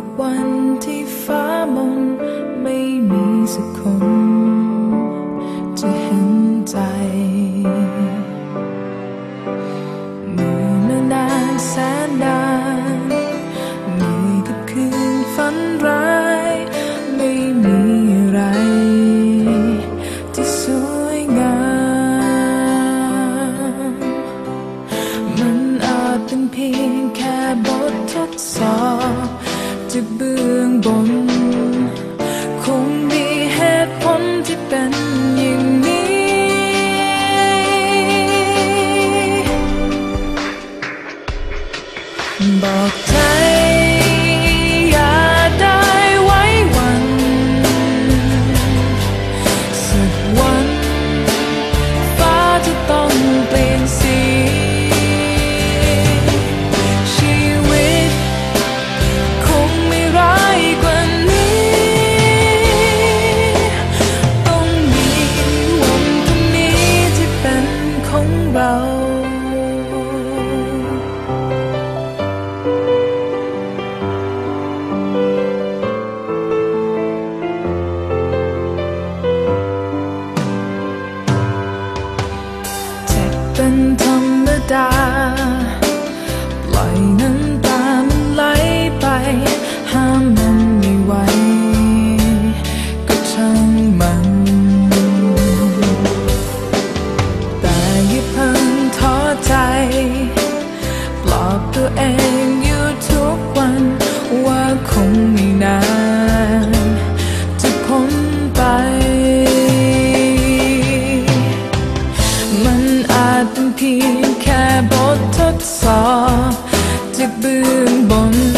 กับวันที่ฟ้ามนไม่มีสักคน จะเห็นใจเมื่อนานแสนนานมีกับคืนฝันร้าย ไม่มีอะไร ที่สวยงาม มันอาจเป็นเพียงแค่บททดสอบ จากเบื้องบน ธรรมดา ปล่อยนั้น จากเบื้องบนคงมีเหตุผลที่เป็น